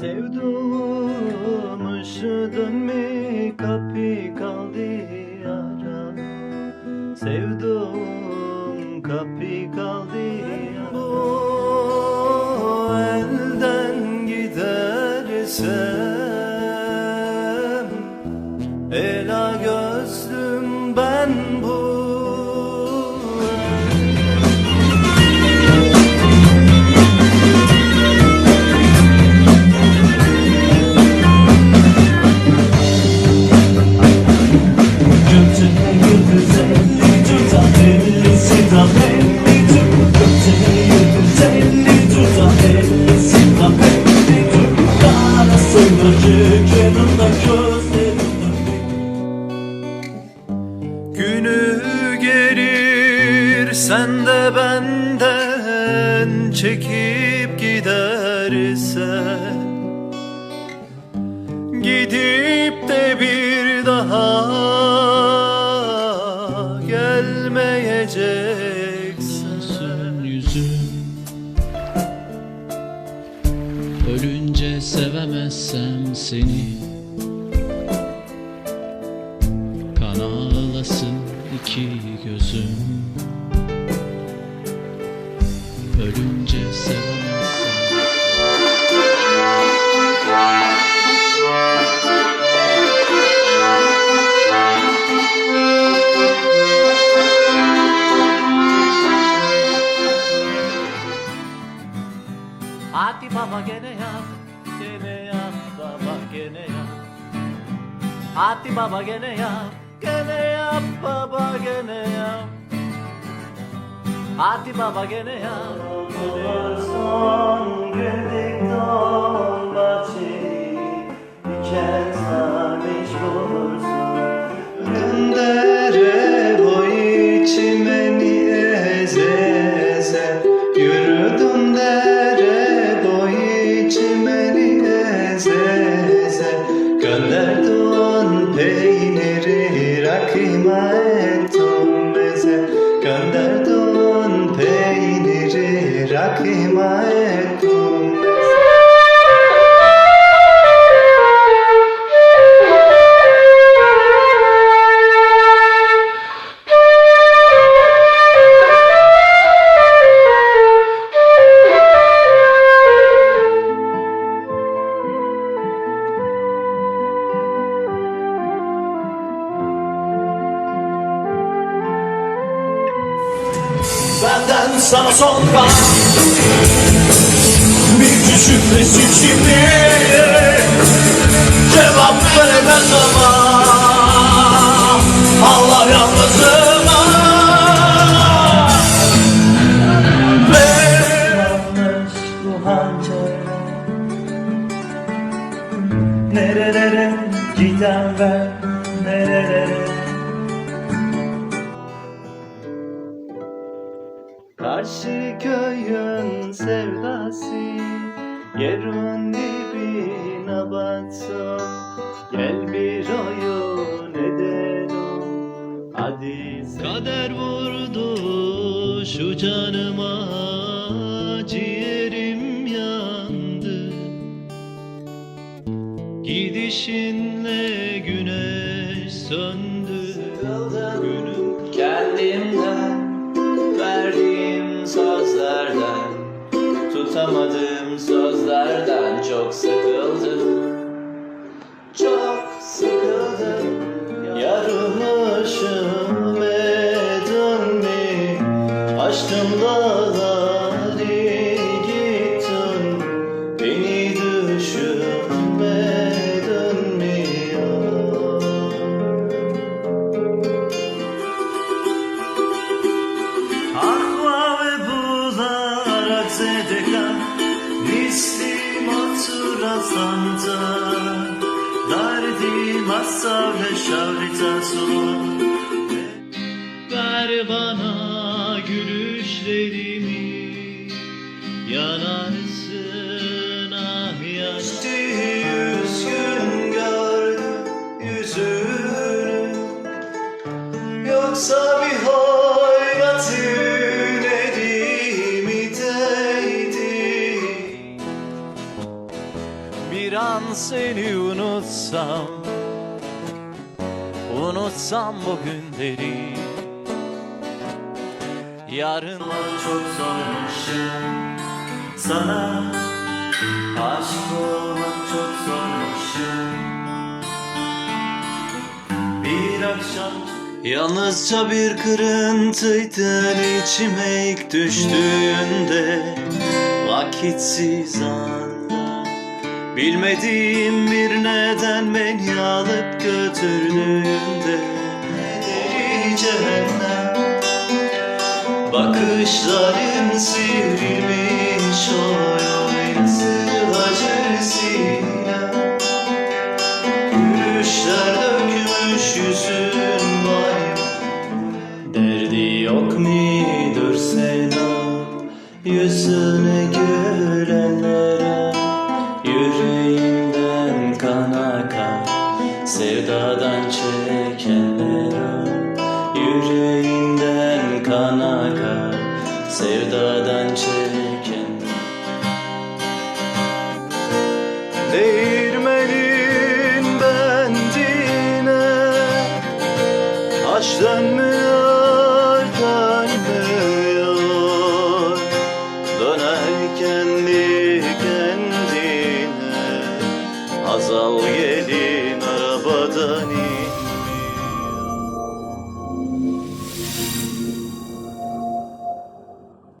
Sevduğum ışıdın mi kapı kaldı yara Sevduğum kapı kaldı yara Bu elden gidersem Günü gelir sen de benden çekip gidersen. Gidip Ölünce sevemezsem seni. Kan ağlasın iki gözüm. Ölünce sevemezsem baba gene yap, gene yap baba gene yap. Hadi baba gene yap, gene yap baba gene yap. Hadi baba gene yap, gene yap. Son güldük bahçeyi, diken sarmış Kadar ton peyniri rakıma Benden sana son kalan Bir küçük resim şimdi. Cevap veremez ama Allah yalnızıma Ve Nerelere giden ben Nerelere Karşı köyün sevdası. Yerin dibine batsın. Gel bir oyun edelim. Hadi sen. Kader vurdu şu canıma Ciğerim yandı. Gidişinle güneş söndü Tutamadığım sözlerden çok sıkıldım. Çok sıkıldım. Yarılmışım edin mi Açtım dağları gittin Beni düşünmedin mi ya Akva otura santa Derdim asavle şavrita son Ver bana gülüşlerimi Yanarsın ah yanar Yüz gün gördüm yüzünü. Yoksa bir bir an seni unutsam Unutsam bu günleri. Yarın çok zormuşum Sana aşık olmak çok zormuşum Bir akşam Yalnızca bir kırıntıydın içime ilk düştüğünde Vakitsiz anda Bilmediğim bir neden beni alıp götürdüğünde Deli cehennem. Bakışların sivrilmiş oy Sevdadan çekenlere Yüreğinden kan akar Sevdadan çeken Değirmenin bendine Taş dönmüyor, dönmüyor Döner kendi kendine Azal gelin 着你。